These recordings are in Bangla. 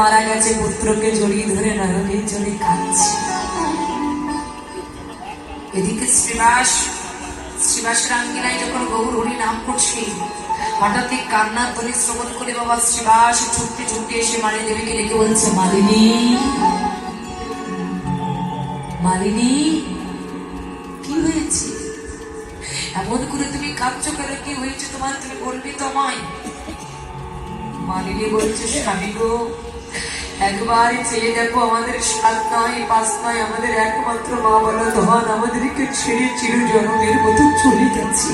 মারা গেছে, পুত্রকে জড়িয়ে ধরে নরকের জলে কাঁদছে। এদিকে শ্রীবাস, শ্রীবাসের আঙ্গিনায় যখন গৌর হরি নাম করছে, হঠাৎ এই কান্নার ধ্বনি শ্রবণ করে বাবা শ্রীবাস ছুটতে ছুটতে এসে মালি দেবীকে ডেকে বলছে, মালিনী মালিনী, কি হয়েছে? এমন করে তুমি কাঁদছো কেন? কি হয়েছে তোমার? তুমি বলবি তো আমায়। মালিনী বলছে, স্বামী গো একবার চেয়ে দেখো আমাদের সাত নয় পাঁচ নয় আমাদের একমাত্র মা বলো ধন আমাদেরকে ছেড়ে চির জন্মের মতো চলে গেছে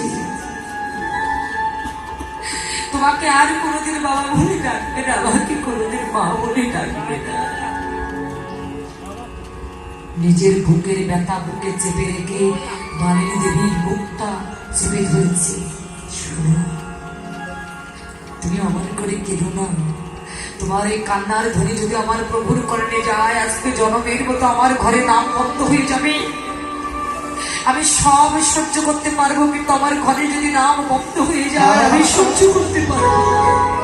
তোমাকে আর কোনোদিন বাবা বলে ডাকবে না আমাকে কোনোদিন মা বলে ডাকবে না নিজের বুকের ব্যথা বুকে চেপে রেখে মালিনী দেবীর বুকটা চেপে ধরেছে শোনো তুমি আমার করে কেঁদো না তোমার এই কান্নার ধ্বনি যদি আমার প্রভুর কর্ণে যায়, আজকে জনমের মতো আমার ঘরে নাম বন্ধ হয়ে যাবে। আমি সব সহ্য করতে পারব, কিন্তু আমার ঘরে যদি নাম বন্ধ হয়ে যায়, আমি সহ্য করতে পারব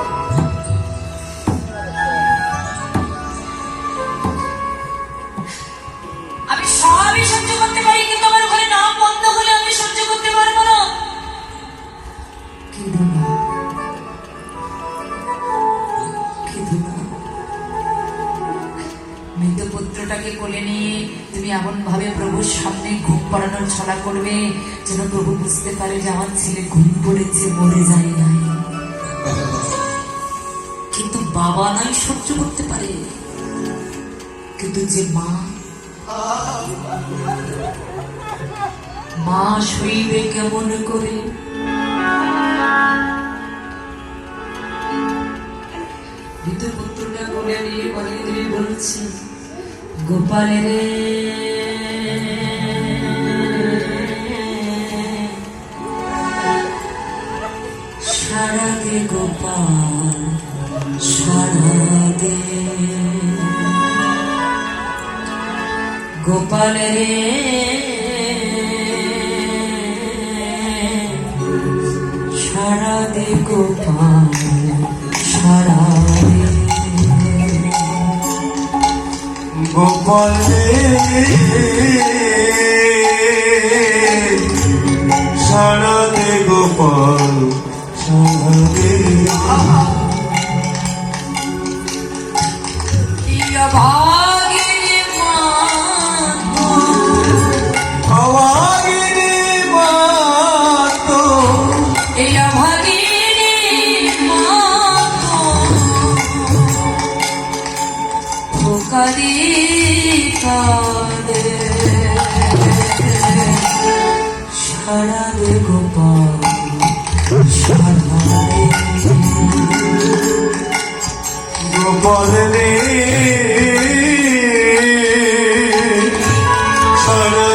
পুত্রটাকে কোলে নিয়ে তুমি এমন ভাবে প্রভুর সামনে ঘুম পাড়ানোর ছড়া করবে যেন প্রভু বুঝতে পারে যে আমার ছেলে ঘুম পড়েছে, মরে যায় নাই কিন্তু বাবা নাই সহ্য করতে পারে। কিন্তু যে মা মা শুইবে কেমন করে? মৃত পুত্রটা কোলে নিয়ে বলে দিয়ে বলছে গোপালে রে। সারা দে গোপাল সারা দে গোপাল রে। সারা গোপাল গোপাল সারা দে গোপাল সারা দে। ইয়া সারা দে গোপাল রে সারা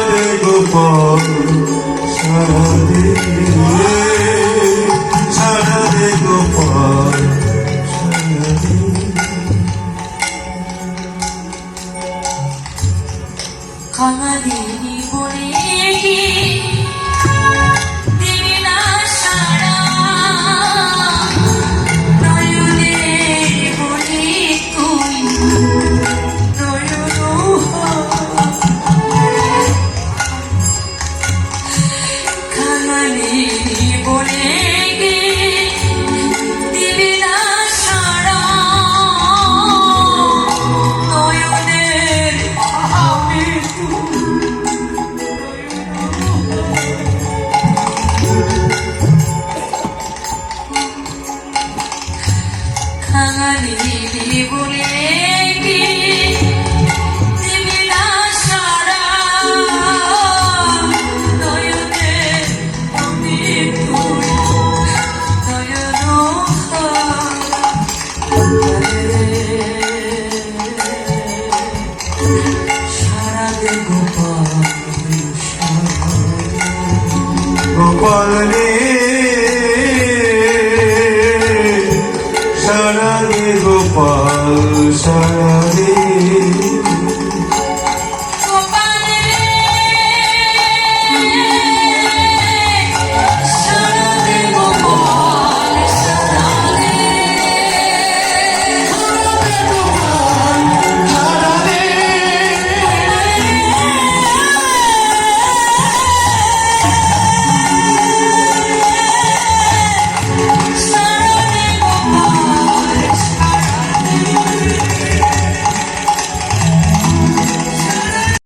Gopalani